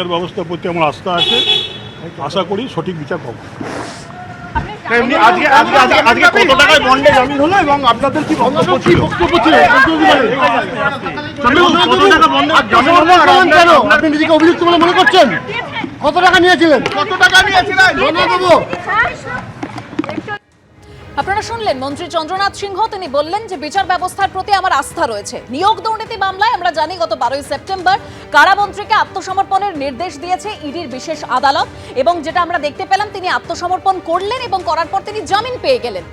বিচার ব্যবস্থার প্রতি আমার আস্থা আছে। আশা করি সঠিক বিচার পাবো। এমনি আজকে আজকে আজকে আজকে কত টাকায় বন্ডে জামিন হলো এবং আপনাদের কি বক্তব্য ছিল? বক্তব্য ছিল কত টাকা বন্ডে জামিন হলো আর আপনার আপনি নিজেকে অভিযুক্ত বলে মনে করছেন? কত টাকা নিয়েছিলেন? কত টাকা নিয়েছিলেন? আপনারা শুনলেন মন্ত্রী চন্দ্রনাথ সিংহ। তিনি বললেন যে বিচার ব্যবস্থার প্রতি আমার আস্থা রয়েছে। নিয়োগ দুর্নীতি মামলায় আমরা জানি গত বারোই সেপ্টেম্বর কারামন্ত্রীকে আত্মসমর্পণের নির্দেশ দিয়েছে ইডির বিশেষ আদালত এবং যেটা আমরা দেখতে পেলাম, তিনি আত্মসমর্পণ করলেন এবং করার পর তিনি জামিন পেয়ে গেলেন।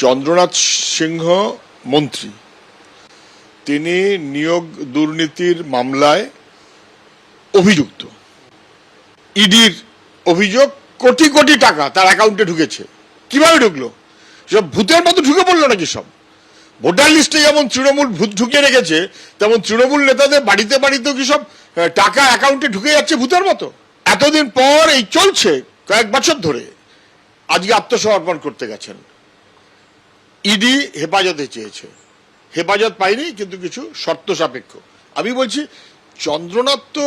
চন্দ্রনাথ সিংহ মন্ত্রী। তিনি নিয়োগ দুর্নীতির মামলায় অভিযুক্ত। ইডির অভিযোগ কোটি কোটি টাকা তার অ্যাকাউন্টে ঢুকেছে। কীভাবে ঢুকলো? সব ভূতের মতো ঢুকে পড়ল নাকি সব? ভোটার লিস্টে যেমন তৃণমূল ভূত ঢুকিয়ে রেখেছে, তেমন তৃণমূল নেতাদের বাড়িতে বাড়িতেও কি সব টাকা অ্যাকাউন্টে ঢুকে যাচ্ছে ভূতের মতো? এতদিন পর এই চলছে কয়েক বছর ধরে। আজকে আত্মসমর্পণ করতে গেছেন। ইডি হেফাজতে চেয়েছে। হেফাজত পাইনি কিন্তু কিছু শর্ত সাপেক্ষ। আমি বলছি, চন্দ্রনাথ তো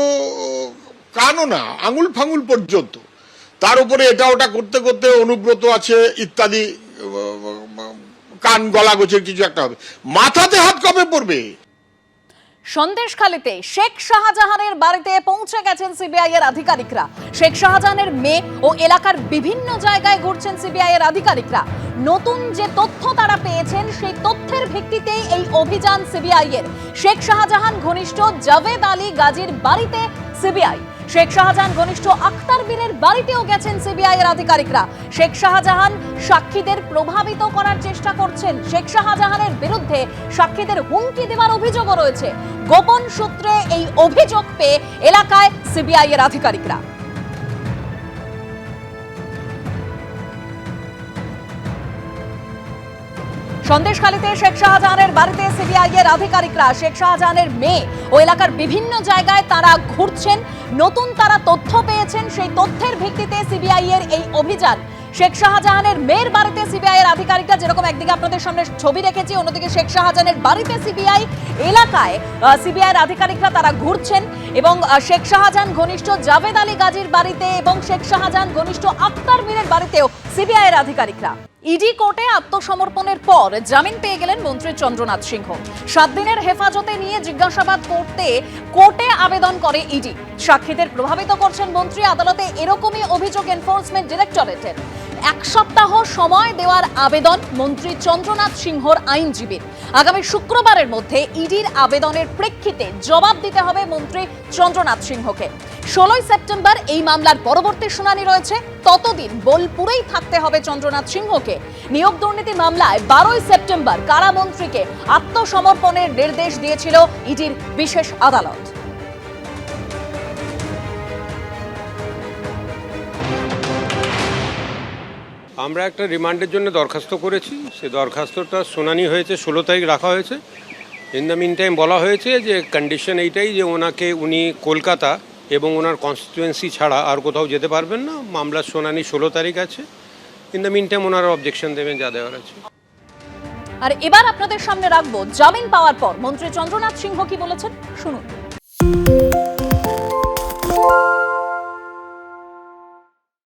কানও না আঙুল ফাঙুল পর্যন্ত। তার উপরে এটা ওটা করতে করতে অনুব্রত আছে, ইত্যাদি, কান গলা গোছের কিছু একটা হবে। মাথাতে হাত কবে পড়বে? সন্দেশখালীতে শেখ শাহজাহানের বাড়িতে পৌঁছে গেছেন সিবিআই এর আধিকারিকরা। শেখ শাহজাহানের মেয়ে ও এলাকার বিভিন্ন জায়গায় ঘুরছেন সিবিআই এর আধিকারিকরা। নতুন যে তথ্য তারা পেয়েছেন, সেই তথ্যের ভিত্তিতেই এই অভিযান সিবিআই এর শেখ শাহজাহান ঘনিষ্ঠ জাভেদ আলী গাজীর বাড়িতে সিবিআই। শেখ শাহজাহান ঘনিষ্ঠ আখতার বীরের বাড়িতেও গেছেন সিবিআই এর আধিকারিকরা। শেখ শাহজাহান সাক্ষীদের প্রভাবিত করার চেষ্টা করছেন। শেখ শাহজাহানের বিরুদ্ধে সাক্ষীদের হুমকি দেওয়ার অভিযোগও রয়েছে। গোপন সূত্রে এই অভিযোগ পেয়ে এলাকায় সিবিআই এর আধিকারিকরা। সন্দেশখালীতে শেখ শাহজাহানের বাড়িতে সিবিআই এর আধিকারিকরা, শেখ শাহজাহানের মেয়ে ও এলাকার বিভিন্ন জায়গায় তারা ঘুরছেন। নতুন তারা তথ্য পেয়েছেন। সেই তথ্যের ভিত্তিতে সিবিআই এর এই অভিযান। শেখ শাহজাহানের মেয়ের বাড়িতে আধিকারিকরা যেরকম একদিকে আপনাদের সামনে ছবি রেখেছি, অন্যদিকে শেখ শাহজাহানের বাড়িতে সিবিআই এলাকায় সিবিআই এর আধিকারিকরা তারা ঘুরছেন এবং শেখ শাহজাহান ঘনিষ্ঠ জাভেদ আলী গাজীর বাড়িতে এবং শেখ শাহজাহান ঘনিষ্ঠ আক্তার মীরের বাড়িতেও সিবিআই এর আধিকারিকরা। ইডি কোর্টে আত্মসমর্পণের পর জামিন পেয়ে গেলেন মন্ত্রী চন্দ্রনাথ সিংহ। সাত দিনের হেফাজতে নিয়ে জিজ্ঞাসাবাদ করতে কোর্টে আবেদন করে ইডি। সাক্ষীদের প্রভাবিত করছেন মন্ত্রী, আদালতে এরকমই অভিযোগ এনফোর্সমেন্ট ডিরেক্টরেটের এক সপ্তাহ সময় দেওয়ার আবেদন মন্ত্রী চন্দ্রনাথ সিংহর আইনজীবীর। আগামী শুক্রবারের মধ্যে ইডির আবেদনের প্রেক্ষিতে জবাব দিতে হবে মন্ত্রী চন্দ্রনাথ সিংহকে। ষোলোই সেপ্টেম্বর এই মামলার পরবর্তী শুনানি রয়েছে। ততদিন বোলপুরেই থাকতে হবে চন্দ্রনাথ সিংহকে। নিয়োগ দুর্নীতি মামলায় বারোই সেপ্টেম্বর কারামন্ত্রীকে আত্মসমর্পণের নির্দেশ দিয়েছিল ইডির বিশেষ আদালত। আমরা একটা রিমান্ডের জন্য দরখাস্ত করেছি। সে দরখাস্তটা শুনানি হয়েছে, ষোলো তারিখ রাখা হয়েছে। ইন দ্য মিন টাইম বলা হয়েছে যে কন্ডিশন এইটাই যে ওনাকে উনি কলকাতা এবং ওনার কনস্টিটুয়েন্সি ছাড়া আর কোথাও যেতে পারবেন না। মামলার শুনানি ষোলো তারিখ আছে। ইন দ্য মিন টাইম ওনারা অবজেকশন দেবেন, যা দেওয়ার আছে। আর এবার আপনাদের সামনে রাখব জামিন পাওয়ার পর। মন্ত্রী চন্দ্রনাথ সিংহ কি বলেছেন? শুনুন।